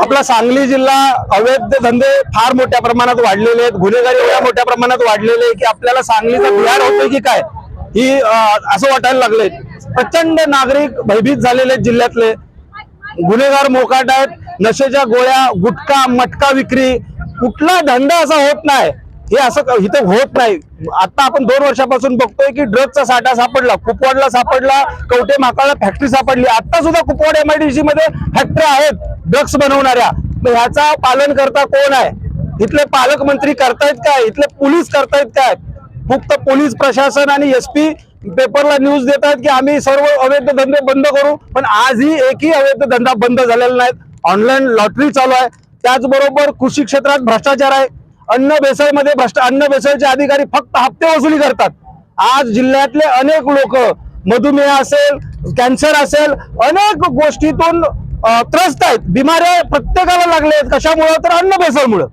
आपला सांगली जिल्हा अवैध धंदे फार मोठ्या प्रमाणात वाढलेले आहेत. गुन्हेगारी एवढ्या मोठ्या प्रमाणात वाढलेले आहे की आपल्याला सांगलीचा बिहार होतोय की काय? ही असं वाटायला लागले प्रचंड नागरिक भयभीत झालेले आहेत जिल्ह्यातले. गुन्हेगार मोकाट आहेत. नशेच्या गोळ्या गुटखा मटका विक्री. कुठला धंदा असा होत नाही. हे असं इथं होत नाही. आता आपण दोन वर्षापासून बघतोय की ड्रगचा साठा सापडला. कुपवाडला सापडला. कवटे माकाळला फॅक्टरी सापडली. आता सुद्धा कुपवाड एमआयडीसी मध्ये फॅक्टरी आहेत. ड्रग्स बनवणाऱ्या. ह्याचा पालन करता कोण आहे? इथले पालकमंत्री करतायत काय? इथले पोलीस करतायत काय? फक्त पोलीस प्रशासन आणि एस पी पेपरला न्यूज देत आहेत की आम्ही सर्व अवैध धंदे बंद करू पण आजही एकही अवैध धंदा बंद झालेला नाहीत. ऑनलाईन लॉटरी चालू आहे. त्याचबरोबर कृषी क्षेत्रात भ्रष्टाचार आहे. अन्न भेसळमध्ये भ्रष्ट अन्न भेसळचे अधिकारी फक्त हप्ते वसुली करतात. आज जिल्ह्यातले अनेक लोक मधुमेह असेल कॅन्सर असेल अनेक गोष्टीतून त्रस्त आहेत. बिमाऱ्या प्रत्येकाला लागले आहेत. कशामुळं? तर अन्न भेसळमुळं.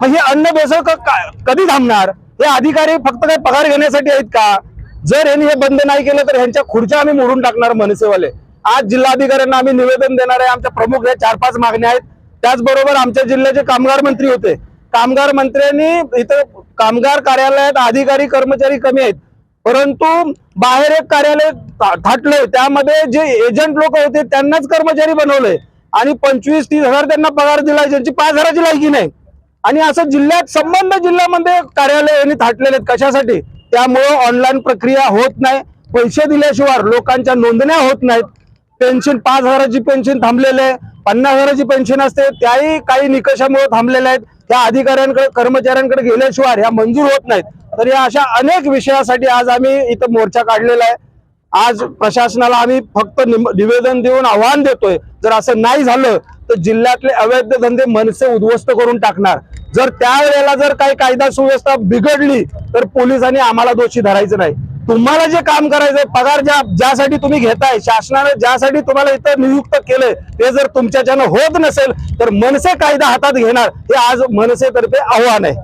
मग हे अन्न भेसळ क- कधी थांबणार? हे अधिकारी फक्त काही पगार घेण्यासाठी आहेत का? जर यांनी हे बंद नाही केलं तर ह्यांच्या खुर्च्या आम्ही मोडून टाकणार मनसेवाले. आज जिल्हाधिकाऱ्यांना आम्ही निवेदन देणार आहे आमच्या प्रमुख या चार पाच मागण्या आहेत. त्याचबरोबर आमच्या जिल्ह्याचे कामगार मंत्री होते. कामगार मंत्र्यांनी इथं कामगार कार्यालयात अधिकारी कर्मचारी कमी आहेत. परंतु बाहेर एक कार्यालय थाटलंय. त्यामध्ये जे एजंट लोक होते त्यांनाच कर्मचारी बनवलंय. आणि पंचवीस तीस हजार त्यांना पगार दिलाय ज्यांची पाच हजाराची लायकी नाही. आणि असं जिल्ह्यात संबंध जिल्ह्यामध्ये कार्यालय यांनी थाटलेले आहेत. कशासाठी? त्यामुळं ऑनलाईन प्रक्रिया होत नाही. पैसे दिल्याशिवाय लोकांच्या नोंदण्या होत नाहीत. पेन्शन पाच हजाराची पेन्शन थांबलेले आहे. पन्नास हजाराची पेन्शन असते. त्याही काही निकषामुळे थांबलेल्या आहेत. त्या अधिकाऱ्यांकडे कर्मचाऱ्यांकडे गेल्याशिवाय ह्या मंजूर होत नाहीत. तर या अशा अनेक विषयासाठी आज आम्ही इथं मोर्चा काढलेला आहे. आज प्रशासनाला आम्ही फक्त निवेदन देऊन आव्हान देतोय. जर असं नाही झालं तर जिल्ह्यातले अवैध धंदे मनसे उद्ध्वस्त करून टाकणार. जर त्यावेळेला जर काही कायदा सुव्यवस्था बिघडली तर पोलिसांनी आम्हाला दोषी धरायचं नाही. तुम्हाला जे काम करायचंय पगार ज्या ज्यासाठी तुम्ही घेताय शासनाने ज्यासाठी तुम्हाला इथं नियुक्त केलंय ते जर तुमच्याच्यानं होत नसेल तर मनसे कायदा हातात घेणार हे आज मनसेतर्फे आव्हान आहे.